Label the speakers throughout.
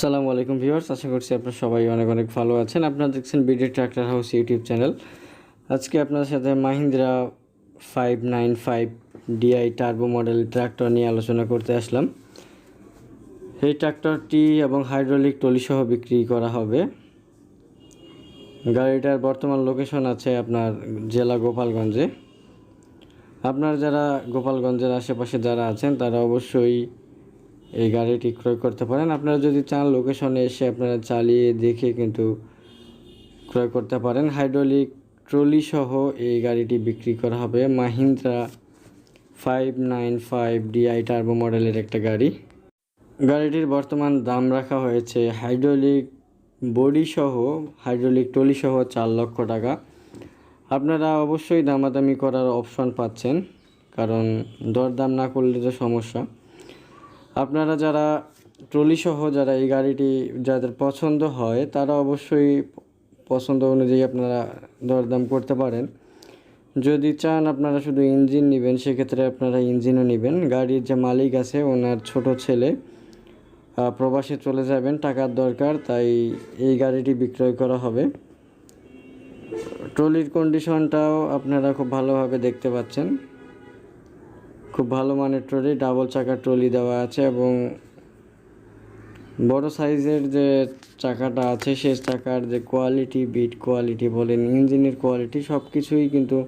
Speaker 1: সালামু আলাইকুম ভিউয়ার্স, আশা করছি আপনারা সবাই অনেক অনেক ভালো আছেন। আপনারা দেখছেন BD tractor house YouTube channel. আজকে আপনার সাথে Mahindra five nine five DI turbo model tractor নিয়ে আলোচনা করতে আসলাম। এই ট্রাক্টরটি এবং হাইড্রোলিক টলি সহ বিক্রি করা হবে। গাড়িটার বর্তমান লোকেশন আছে আপনার জেলা গোপালগঞ্জে। আপনার যারা গোপালগঞ্জের আশেপাশে যারা আছেন, তারা অবশ্যই এই গাড়িটি ক্রয় করতে পারেন। আপনারা যদি চান লোকেশনে এসে আপনারা চালিয়ে দেখে কিন্তু ক্রয় করতে পারেন। হাইড্রোলিক ট্রলি সহ এই গাড়িটি বিক্রি করা হবে। Mahindra five nine five DI turbo মডেলের একটা গাড়ি। গাড়িটির বর্তমান দাম রাখা হয়েছে হাইড্রোলিক বডি সহ হাইড্রোলিক ট্রলি সহ চার লক্ষ টাকা। আপনারা অবশ্যই দামাদামি করার অপশন পাচ্ছেন, কারণ দরদাম না করলে তো সমস্যা। আপনারা যারা ট্রলি সহ যারা এই গাড়িটি যাদের পছন্দ হয়, তারা অবশ্যই পছন্দ অনুযায়ী আপনারা দরদাম করতে পারেন। যদি চান আপনারা শুধু ইঞ্জিন নেবেন, সেক্ষেত্রে আপনারা ইঞ্জিনও নেবেন। গাড়ির যে মালিক আছে, ওনার ছোট ছেলে প্রবাসে চলে যাবেন, টাকার দরকার, তাই এই গাড়িটি বিক্রয় করা হবে। ট্রলির কন্ডিশনটাও আপনারা খুব ভালোভাবে দেখতে পাচ্ছেন। খুব ভালো মানের ট্রলি, ডাবল চাকার ট্রলি দেওয়া আছে এবং বড় সাইজের যে চাকাটা আছে সেই চাকার যে কোয়ালিটি, বিট কোয়ালিটি বলেন, ইঞ্জিনের কোয়ালিটি সব কিছুই কিন্তু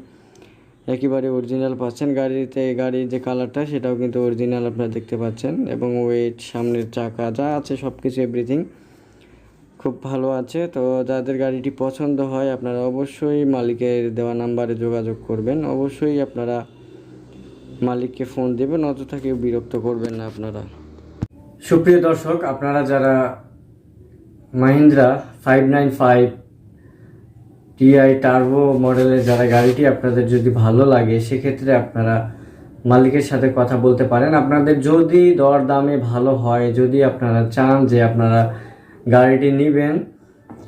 Speaker 1: একেবারে অরিজিনাল পাচ্ছেন। গাড়িতে, গাড়ির যে কালারটা, সেটাও কিন্তু অরিজিনাল আপনারা দেখতে পাচ্ছেন এবং ওয়েট, সামনের চাকা, যা আছে সব কিছু এভরিথিং খুব ভালো আছে। তো যাদের গাড়িটি পছন্দ হয়, আপনারা অবশ্যই মালিকের দেওয়া নাম্বারে যোগাযোগ করবেন। অবশ্যই আপনারা মালিককে ফোন দেবেন, অযথা কেউ বিরক্ত করবেন না আপনারা। সুপ্রিয় দর্শক, আপনারা যারা Mahindra five nine five TI turbo মডেলের যারা গাড়িটি আপনাদের যদি ভালো লাগে, সেক্ষেত্রে আপনারা মালিকের সাথে কথা বলতে পারেন। আপনাদের যদি দর দামে ভালো হয়, যদি আপনারা চান যে আপনারা গাড়িটি নেবেন,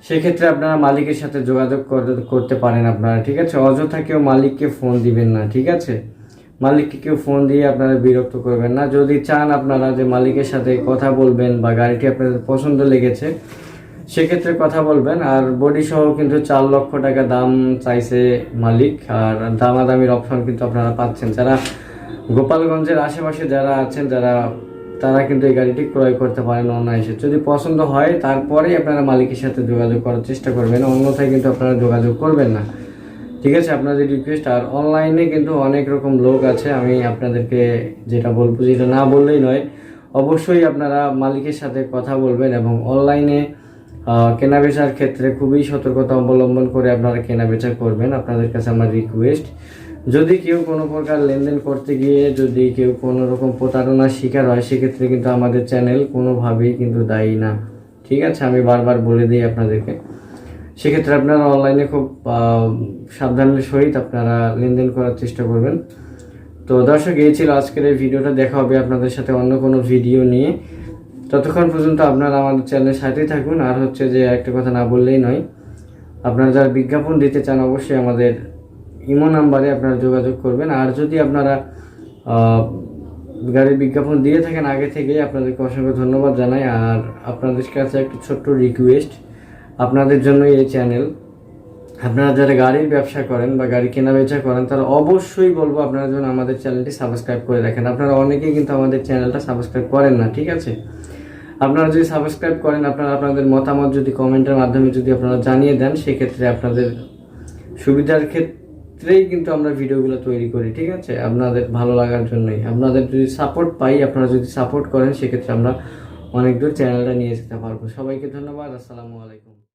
Speaker 1: সেক্ষেত্রে আপনারা মালিকের সাথে যোগাযোগ করে- করতে পারেন আপনারা, ঠিক আছে? অযথা কেউ মালিককে ফোন দিবেন না, ঠিক আছে? মালিককে কেউ ফোন দিয়ে আপনারা বিরক্ত করবেন না। যদি চান আপনারা যে মালিকের সাথে কথা বলবেন বা গাড়িটি আপনাদের পছন্দ লেগেছে, সেক্ষেত্রে কথা বলবেন। আর বডি সহ কিন্তু চার লক্ষ টাকা দাম চাইছে মালিক, আর দামাদামির অপশন কিন্তু আপনারা পাচ্ছেন। যারা গোপালগঞ্জের আশেপাশে যারা আছেন, যারা, তারা কিন্তু এই গাড়িটি ক্রয় করতে পারেন অনায়াসে। যদি পছন্দ হয়, তারপরেই আপনারা মালিকের সাথে যোগাযোগ করার চেষ্টা করবেন। অন্যথায় কিন্তু আপনারা যোগাযোগ করবেন না। ঠিক আছে, আপনাদের রিকোয়েস্ট আর অনলাইনে কিন্তু অনেক রকম লোক আছে, আমি আপনাদেরকে যেটা বলব, যেটা না বললেই নয়। অবশ্যই আপনারা মালিকের সাথে কথা বলবেন এবং অনলাইনে কেনা বেচার ক্ষেত্রে খুবই সতর্কতা অবলম্বন করে আপনারা কেনা বেচা করবেন, আপনাদের কাছে আমার রিকোয়েস্ট যদি কেউ কোনো প্রকার লেনদেন করতে গিয়ে যদি কেউ কোনো রকম প্রতারণার শিকার হয়, সেক্ষেত্রে কিন্তু আমাদের চ্যানেল কোনোভাবেই কিন্তু দায়ী না। ঠিক আছে, আমি বারবার বলে দিই আপনাদেরকে। সেক্ষেত্রে আপনারা অনলাইনে খুব সাবধানের সহিত আপনারা লেনদেন করার চেষ্টা করবেন। তো দর্শক, এই ছিল আজকের এই ভিডিওটা। দেখা হবে আপনাদের সাথে অন্য কোনো ভিডিও নিয়ে। ততক্ষণ পর্যন্ত আপনারা আমাদের চ্যানেলের সাথেই থাকুন। আর হচ্ছে যে একটা কথা না বললেই নয়, আপনারা যারা বিজ্ঞাপন দিতে চান অবশ্যই আমাদের ইমো নাম্বারে আপনারা যোগাযোগ করবেন। আর যদি আপনারা গাড়ির বিজ্ঞাপন দিয়ে থাকেন আগে থেকেই, আপনাদেরকে অসংখ্য ধন্যবাদ জানাই। আর আপনাদের কাছে একটা ছোট্ট রিকোয়েস্ট আপনাদের জন্য এই চ্যানেল আপনারা যারা গাড়ির ব্যবসা করেন বা গাড়ি কেনা বেচা করেন, তারা অবশ্যই বলব আপনারা যেন আমাদের চ্যানেলটি সাবস্ক্রাইব করে রাখেন। আপনারা অনেকেই কিন্তু আমাদের চ্যানেলটা সাবস্ক্রাইব করেন না, ঠিক আছে? আপনারা যদি সাবস্ক্রাইব করেন, আপনারা আপনাদের মতামত যদি কমেন্টের মাধ্যমে যদি আপনারা জানিয়ে দেন, সেক্ষেত্রে আপনাদের সুবিধার ক্ষেত্রেই কিন্তু আমরা ভিডিওগুলো তৈরি করি, ঠিক আছে? আপনাদের ভালো লাগার জন্যই। আপনাদের যদি সাপোর্ট পাই, আপনারা যদি সাপোর্ট করেন, সেক্ষেত্রে আমরা অনেক দূর চ্যানেলটা নিয়ে যেতে পারব। সবাইকে ধন্যবাদ, আসসালামু আলাইকুম।